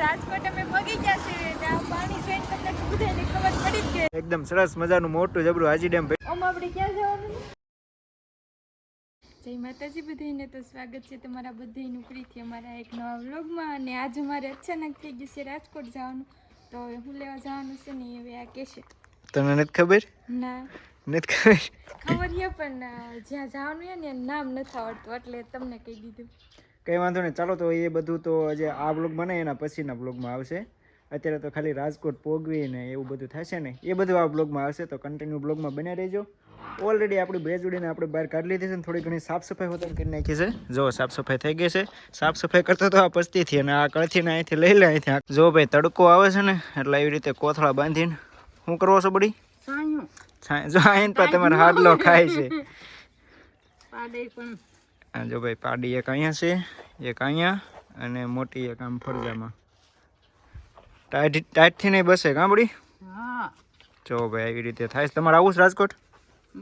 રાજકોટ અમે પગી ગયા છીએ ત્યાં પાણી છે તમને બધાને ખબર પડી જ ગઈ. એકદમ સરસ મજાનું મોટું જબરું હાજી ડેમ ઓમ આપણે ક્યાં જવાનું? જય માતાજી બધાને તો સ્વાગત છે તમારા બધાનું ફરીથી અમારા એક નવા વ્લોગમાં. અને આજે મારે અચાનક થઈ ગયું છે રાજકોટ જવાનું. તો હું લેવા જવાનું છે ને હવે આ કહેશે. તને નથી ખબર? ના. નથી ખબર? ખબર છે પણ જ્યાં જવાનું ને નામ નથી આવડતું એટલે તમને કહી દીધું. કંઈ વાંધો નહીં. ચાલો તો એ બધું તો જે આ બ્લોગ બને એના પછીના બ્લોગમાં આવશે. અત્યારે તો ખાલી રાજકોટ પોગવી ને એવું બધું થશે ને એ બધું આ બ્લોગમાં આવશે. તો કન્ટિન્યુ બ્લોગમાં બન્યા રહેજો. ઓલરેડી આપણી બ્રેજુડીને આપણે બહાર કાઢી લીધી છે ને થોડી ઘણી સાફ સફાઈ હોતન કરી નાખી છે. જો સાફ સફાઈ થઈ ગઈ છે. સાફ સફાઈ કરતો તો આ પસ્તીથી અને આ કળથીને અહીંથી લઈ લે અહીંથી. જો ભાઈ તડકો આવે છે ને એટલે એવી રીતે કોથળા બાંધીને શું કરવો છો બડી? જો આઈને પર તમારે હાડલો ખાય છે. આ જો ભાઈ પાડી એક અહીંયા છે એક અહીંયા અને મોટી એક આમ ફરજામાં. ટાઈટ ટાઈટથી નહીં બસે કાં બડી? હા. જો ભાઈ આવી રીતે થાય છે. તમારે આવું છે રાજકોટ?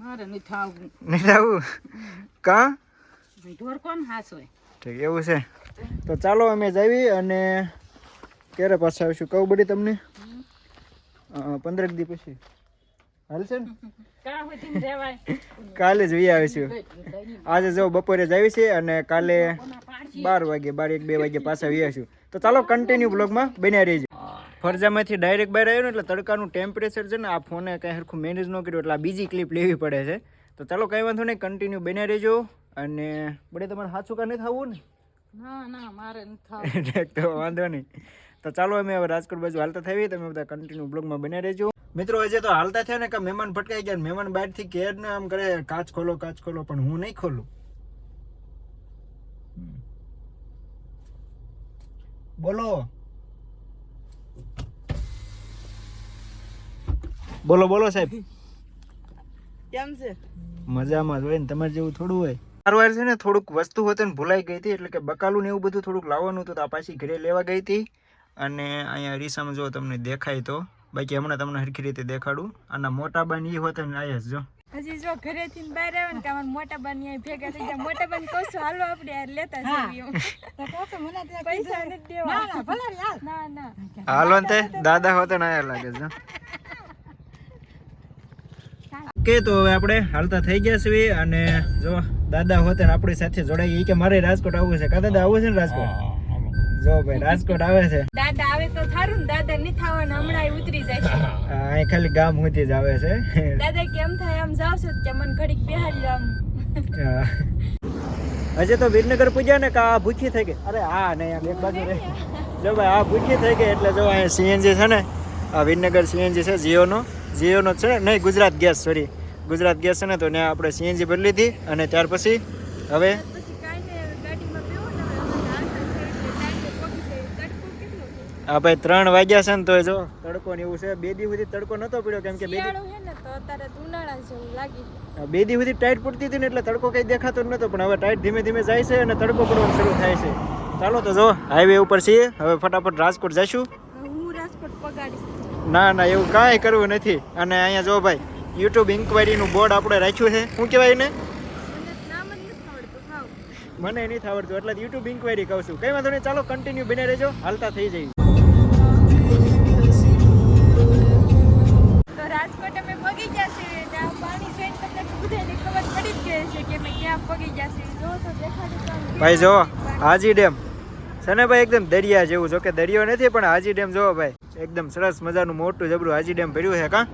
મારે થાવું. નહીં આવું કાં? ઢોર કોણ હાસવે ઠીક એવું છે. તો ચાલો અમે જાવી અને ક્યારે પાછા આવીશું? કહું બધી તમને? પંદરેક દી પછી. હાલશે ને? કાલે જ વી આવીશું. આજે જો બપોરે જ આવી છે અને કાલે બાર વાગે બાર એક બે વાગે પાછા વી આવીશું. તો ચાલો કન્ટિન્યુ બ્લોગમાં બન્યા રહીજો. ફરજામાંથી ડાયરેક્ટ બહાર આવ્યો ને એટલે તડકાનું ટેમ્પરેચર છે ને આ ફોને કાંઈ સરખું મેનેજ ન કર્યું એટલે આ બીજી ક્લિપ લેવી પડે છે. તો ચાલો કંઈ વાંધો નહીં કન્ટિન્યુ બન્યા રહેજો અને બડે તમારે સાચું કા નથી થવું ને? ના ના મારે નથી થાવું. તો વાંધો નહીં. તો ચાલો અમે હવે રાજકોટ બાજુ હાલતા થઈએ તમે બધા કન્ટિન્યુ બ્લોગમાં બન્યા રહેજો. મિત્રો હજે તો હાલતા થયા ને કે મહેમાન ભટકાઈ ગયા મહેમાન બહારથી કેર ને આમ કરે કાચ ખોલો કાચ ખોલો પણ હું નહીં ખોલું. બોલો. બોલો બોલો સાહેબ. કેમ છે? મજામાં જ હોય ને તમારે જેવું થોડું હોય. વાર છે ને થોડુંક વસ્તુ હતું ને ભૂલાઈ ગઈ હતી એટલે કે બકાલું ને એવું બધું થોડુંક લાવવાનું હતું તો આ પાછી ઘરે લેવા ગઈ હતી. અને અહીંયા રીસામાં જો તમને દેખાય તો બાકી હમણાં તમને સરખી રીતે દેખાડું. અને મોટા બન એ હોત ને આયા જો હજી જો ઘરે થી બહાર આવે ને કે મોટા બન અહીં ભેગા થઈ જાય મોટા બન કહું છું હાલો આપણે યાર લેતા જઈએ. તો કહો મને ત્યાં પૈસા નથી દેવા. ના ના ભલે યાર ના ના. હાલો ને દાદા હોત ને આયા લાગે છે કે તો હવે આપણે હાલતા થઈ ગયા છીએ અને જો દાદા હોતે ને આપણી સાથે જોડાઈ કે મારે રાજકોટ આવવું છે. કા દાદા આવવું છે ને રાજકોટ? જો ભાઈ રાજકોટ આવે છે. દાદા આવે તો થારું ને દાદા નહીં થવાના હમણાં ઉતરી જાય અહીં ખાલી ગામ સુધી જ આવે છે. દાદા કેમ થાય આમ જાવ છો કે મને ઘડીક બેહાડી આમ. હજે તો વિરનગર પૂજ્યા ને કા ભૂખી થઈ ગઈ? અરે હા નહીં આમ એક બાજુ રે જો ભાઈ આ ભૂખી થઈ ગઈ એટલે જો અહીંયા સીએનજી છે ને આ વિરનગર સીએનજી છે જીઓનો. જીઓનો છે ને નહીં Gujarat gas sorry Gujarat gas છે ને તો ને આપણે સીએનજી ભરી લીધી અને ત્યાર પછી હવે પછી કાંઈ નહીં ગાડીમાં બેહો ને હવે અમારે હાલતા થઈ એટલે ટાઈમે પહોંચી જાય તડકો આ ભાઈ ત્રણ વાગ્યા છે ને તો જો તડકો ને એવું છે. બે દી સુધી તડકો નતો પડ્યો કેમ કે બે દી બે દી સુધી ટાઈટ પડતી હતી ને એટલે તડકો કઈ દેખાતો નતો પણ હવે ટાઈટ ધીમે ધીમે જાય છે અને તડકો પડવાનો શરૂ થાય છે. ચાલો તો જો હાઈવે ઉપર છીએ. હવે ફટાફટ રાજકોટ જઈશું. હું રાજકોટ ના ના એવું કાંઈ કરવું નથી. અને અહીંયા જો ભાઈ યુટ્યુબ ઇન્ક્વાયરીનું બોર્ડ આપણે રાખ્યું છે. શું કહેવાય ને મને નથી આવડતું એટલે યુટ્યુબ ઇન્કવાયરી કહું છું. કઈ વાંધો નહીં ચાલો કન્ટિન્યુ બને રહેજો. હાલતા થઈ જઈએ. ભાઈ જો હાજી ડેમ. છે ને ભાઈ એકદમ દરિયા જેવું જો કે દરિયો નથી પણ હાજી ડેમ જોવો ભાઈ એકદમ સરસ મજાનું મોટું જબરું હાજી ડેમ ભર્યું છે કા?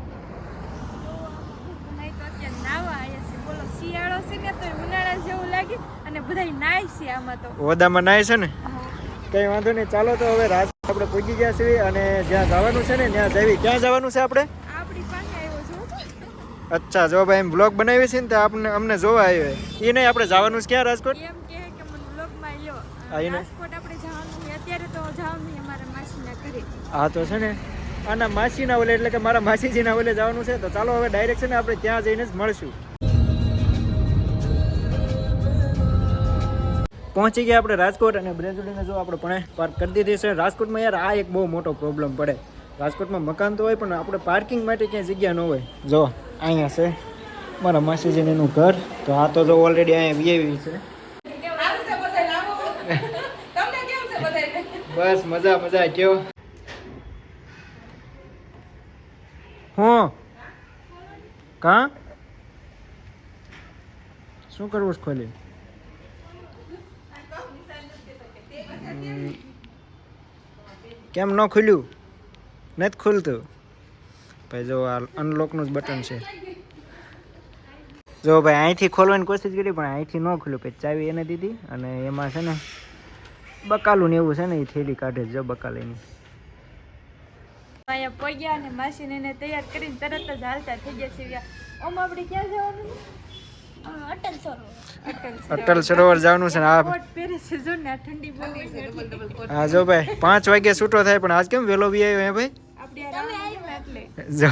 ઓદામાં નાય છે ને? કઈ વાંધો નહીં ચાલો તો હવે રાત આપણે પહોંચી ગયા છીએ અને જ્યાં જવાનું છે ને ત્યાં જવી ક્યાં જવાનું છે આપણે? અચ્છા જો ભાઈ એમ બ્લોગ બનાવી છે ને તો આપણે અમને જોવા આવ્યો એ નહીં આપણે જવાનું છે ક્યાં રાજકોટ એમ કહે કે મને વ્લોગમાં લ્યો હા, તો છે ને આના માસીના ઓલે એટલે કે મારા માસીજીના ઓલે જવાનું છે. તો ચાલો હવે ડાયરેક્ટ છે ને આપણે ત્યાં જઈને જ મળશું. પહોંચી ગયા આપણે રાજકોટ અને બ્રેજુડીને જો આપણે પણ પાર્ક કરી દીધી છે. રાજકોટમાં યાર આ એક બહુ મોટો પ્રોબ્લેમ પડે. રાજકોટમાં મકાન તો હોય પણ આપણે પાર્કિંગ માટે ક્યાંય જગ્યા ન હોય. જો અહીંયા છે મારા માસીજીને ઘર. તો આ તો જો ઓલરેડી અહીંયા વીઆઈવી છે. બસ, મજા મજા, કેવો? હું. કા? શું કરવું છે ખોલી? કેમ ન ખુલ્યું? નથી ખુલતું. ભાઈ, જો આ અનલોકનું જ બટન છે. જો ભાઈ, અહીંથી ખોલવાની કોશિશ કરી, પણ અહીંથી ન ખુલ્યું. પછી ચાવી એને દીધી અને એમાં છે ને બકાલું ને એવું છે ને એ થેલી કાઢે છે જો બકાલીની. અહીંયા પગ્યા અને માસીને એને તૈયાર કરીને તરત જ હાલતા થઈ ગયા છે ઓમ આપણે ક્યાં જવાનું અટલ સરોવર. અટલ સરોવર જવાનું છે ને આ કોટ પહેરે છે જો ને આ ઠંડી છે. હા જો ભાઈ પાંચ વાગે છૂટો થાય પણ આજ કેમ વેલો બી આવ્યો હે ભાઈ? આપણે આ રામ આવ્યા એટલે. જો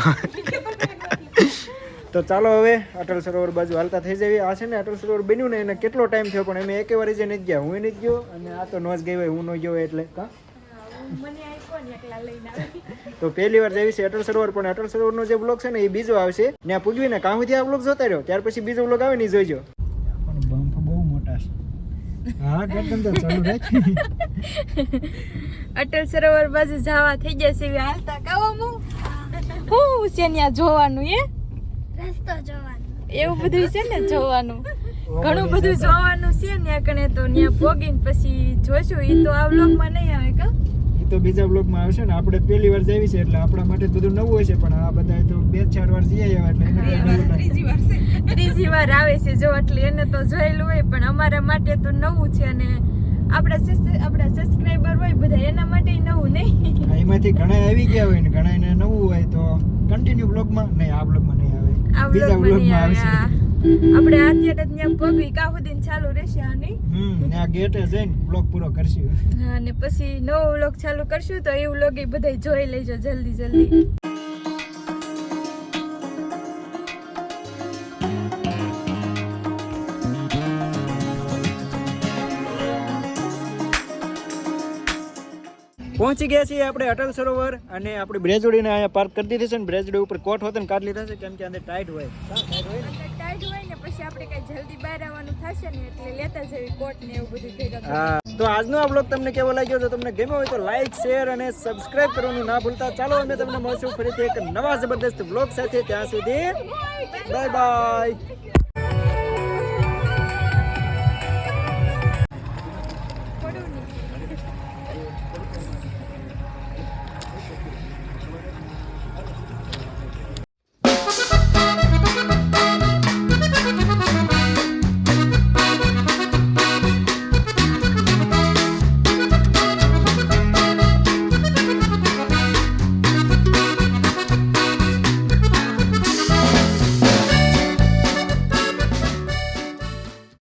તો ચાલો હવે અટલ સરોવર બાજુ હાલતા થઈ જઈએ. આ છે ને અટલ સરોવર બન્યું ને એને કેટલો ટાઈમ થયો પણ અમે એકે વાર જે નથી ગયા. હું નથી ગયો અને આ તો નો જ ગઈ હોય હું ન ગયો એટલે. કા? મને આ કોણ એકલા લઈને આવી તો પહેલી વાર જઈશ અટલ સરોવર પણ અટલ સરોવરનો જે બ્લોગ છે ને એ બીજો આવશે. ત્યાં પૂજવીને કામ સુધી આ બ્લોગ જોતા રહ્યો. ત્યાર પછી બીજો બ્લોગ આવે ને જોઈજો પણ બમ્પ બહુ મોટા છે. હા ગરદન તો ચાલુ રાખ. અટલ સરોવર બાજુ જવા થઈ ગયા છે હાલતા. કાવામાં હું. છે ત્યાં જોવાનું એ રસ્તો જોવાનો. એવું બધું છે ને જોવાનું. ઘણું બધું જોવાનું છે ને કણે તો ત્યાં પોગીને પછી જોશું. એ તો આ વ્લોગમાં નહીં આવે કા? એ તો બીજા બ્લોગમાં આવશે ને. આપણે પહેલી વાર જઈ છે એટલે આપણા માટે બધું નવું હશે પણ આ બધા તો બે ચાર વાર જઈ આવ્યા એટલે ત્રીજી વાર ત્રીજી વાર આવે છે. જો એટલે એને તો જોયેલું હોય પણ અમારા માટે તો નવું છે અને આપણા આપણા સબસ્ક્રાઇબર હોય બધા એના માટે નવું નહીં. એમાંથી ઘણા આવી ગયા હોય ને ઘણા એને નવું હોય તો કન્ટિન્યુ બ્લોગમાં નહીં આ બ્લોગમાં નહીં આ બીજા વ્લોગમાં આવે આવશે. આપણે અત્યારે ત્યાં પગવી કાહુદીન ચાલુ રહેશે આની. હમ ત્યાં ગેટે જઈને બ્લોગ પૂરો કરશું. હા, અને પછી નવો વ્લોગ ચાલુ કરશું તો એ વ્લોગ એ જોઈ લેજો જલ્દી જલ્દી. પહોંચી ગયા છીએ આપણે અટલ સરોવર અને આપણે બ્રેજોડીને અહીંયા પાર્ક કરી દીધી છે ને બ્રેજોડી ઉપર કોટ હોત ને કાઢી લીધા છે કેમ કે અંદર ટાઈટ હોય. ટાઈટ હોય ને? પછી આપણે કઈ જલ્દી બહાર આવવાનું થશે ને એટલે લેતા જેવી કોટ ને એવું બધું ભેગા હા તો આજનો આ બ્લોગ તમને કેવો લાગ્યો? જો તમને ગમ્યો હોય તો લાઈક શેર અને સબસ્ક્રાઇબ કરવાનું ના ભૂલતા. ચાલો અમે તમને મળશું ફરીથી એક નવા જબરદસ્ત બ્લોગ સાથે. ત્યાં સુધી બાય બાય